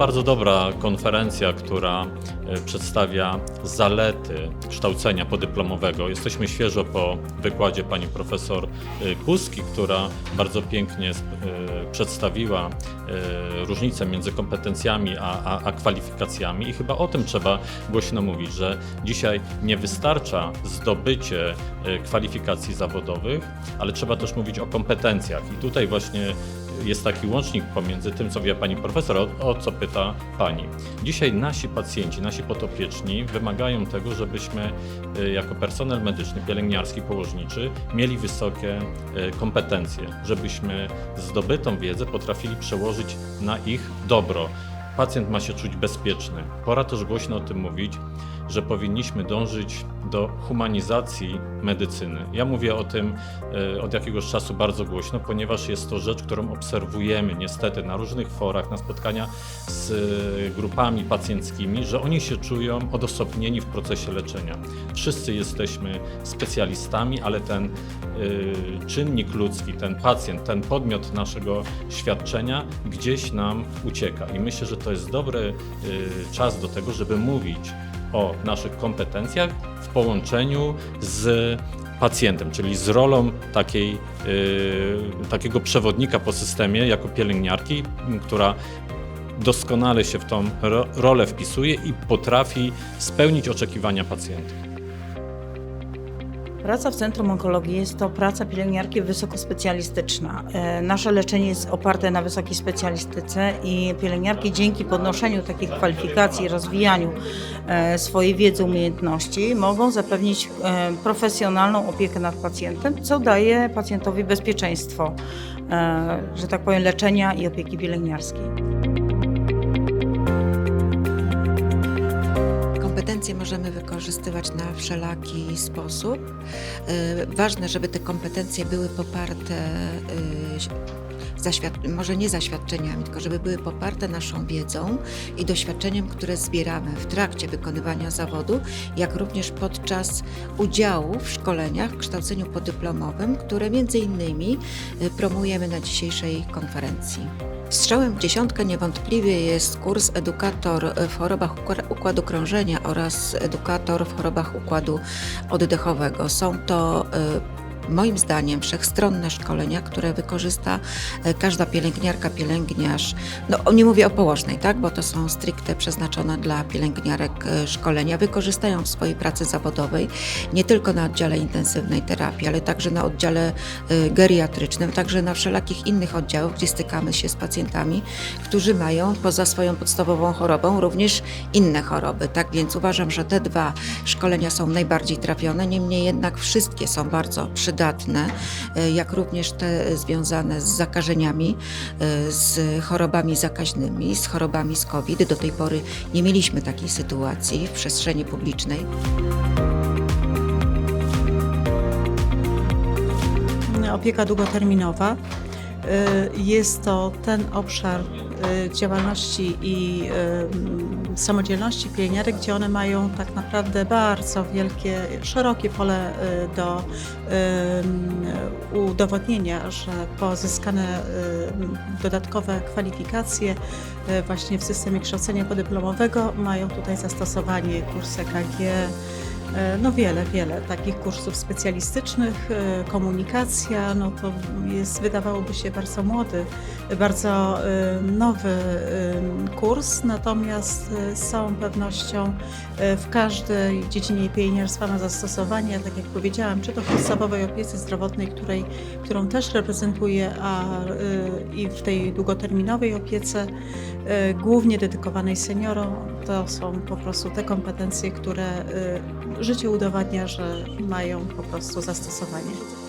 bardzo dobra konferencja, która e, przedstawia zalety kształcenia podyplomowego. Jesteśmy świeżo po wykładzie pani profesor e, Kuski, która bardzo pięknie e, przedstawiła różnicę między kompetencjami a, a, a kwalifikacjami i chyba o tym trzeba głośno mówić, że dzisiaj nie wystarcza zdobycie kwalifikacji zawodowych, ale trzeba też mówić o kompetencjach i tutaj właśnie jest taki łącznik pomiędzy tym, co wie pani profesor, o, o co pyta pani. Dzisiaj nasi pacjenci, nasi potopieczni wymagają tego, żebyśmy y, jako personel medyczny, pielęgniarski, położniczy mieli wysokie y, kompetencje, żebyśmy zdobytą wiedzę potrafili przełożyć na ich dobro. Pacjent ma się czuć bezpieczny. Pora też głośno o tym mówić, że powinniśmy dążyć do humanizacji medycyny. Ja mówię o tym e, od jakiegoś czasu bardzo głośno, ponieważ jest to rzecz, którą obserwujemy niestety na różnych forach, na spotkania z e, grupami pacjenckimi, że oni się czują odosobnieni w procesie leczenia. Wszyscy jesteśmy specjalistami, ale ten e, czynnik ludzki, ten pacjent, ten podmiot naszego świadczenia gdzieś nam ucieka. I myślę, że to jest dobry czas do tego, żeby mówić o naszych kompetencjach w połączeniu z pacjentem, czyli z rolą takiej, y, takiego przewodnika po systemie jako pielęgniarki, która doskonale się w tą ro, rolę wpisuje i potrafi spełnić oczekiwania pacjenta. Praca w Centrum Onkologii jest to praca pielęgniarki wysokospecjalistyczna. E, Nasze leczenie jest oparte na wysokiej specjalistyce i pielęgniarki dzięki podnoszeniu takich kwalifikacji, rozwijaniu e, swojej wiedzy, umiejętności mogą zapewnić e, profesjonalną opiekę nad pacjentem, co daje pacjentowi bezpieczeństwo, że tak powiem, leczenia i opieki pielęgniarskiej. Kompetencje możemy wykorzystywać na wszelaki sposób. Y, Ważne, żeby te kompetencje były poparte, y, może nie zaświadczeniami, tylko żeby były poparte naszą wiedzą i doświadczeniem, które zbieramy w trakcie wykonywania zawodu, jak również podczas udziału w szkoleniach, w kształceniu podyplomowym, które między innymi y, promujemy na dzisiejszej konferencji. Strzałem w dziesiątkę niewątpliwie jest kurs edukator w chorobach ukła- układu krążenia oraz edukator w chorobach układu oddechowego. Są to y, moim zdaniem wszechstronne szkolenia, które wykorzysta e, każda pielęgniarka, pielęgniarz. No nie mówię o położnej, tak, bo to są stricte przeznaczone dla pielęgniarek e, szkolenia. Wykorzystają w swojej pracy zawodowej nie tylko na oddziale intensywnej terapii, ale także na oddziale e, geriatrycznym, także na wszelakich innych oddziałach, gdzie stykamy się z pacjentami, którzy mają poza swoją podstawową chorobą również inne choroby. Tak więc uważam, że te dwa szkolenia są najbardziej trafione, niemniej jednak wszystkie są bardzo przydatne, e, jak również te związane z zakażeniami, e, z chorobami zakaźnymi, z chorobami z COVID. Do tej pory nie mieliśmy takiej sytuacji w przestrzeni publicznej. Opieka długoterminowa. Y, Jest to ten obszar działalności i samodzielności pielęgniarek, gdzie one mają tak naprawdę bardzo wielkie, szerokie pole y, do udowodnienia, że pozyskane y, dodatkowe kwalifikacje y, właśnie w systemie kształcenia podyplomowego mają tutaj zastosowanie kurs EKG, No wiele, wiele takich kursów specjalistycznych, e, komunikacja, no to jest wydawałoby się bardzo młody, bardzo e, nowy e, kurs, natomiast e, z całą pewnością e, w każdej dziedzinie pielęgniarstwa ma zastosowanie, tak jak powiedziałam, czy to w podstawowej opiece zdrowotnej, której, którą też reprezentuję, a e, i w tej długoterminowej opiece, e, głównie dedykowanej seniorom, to są po prostu te kompetencje, które e, życie udowadnia, że mają po prostu zastosowanie.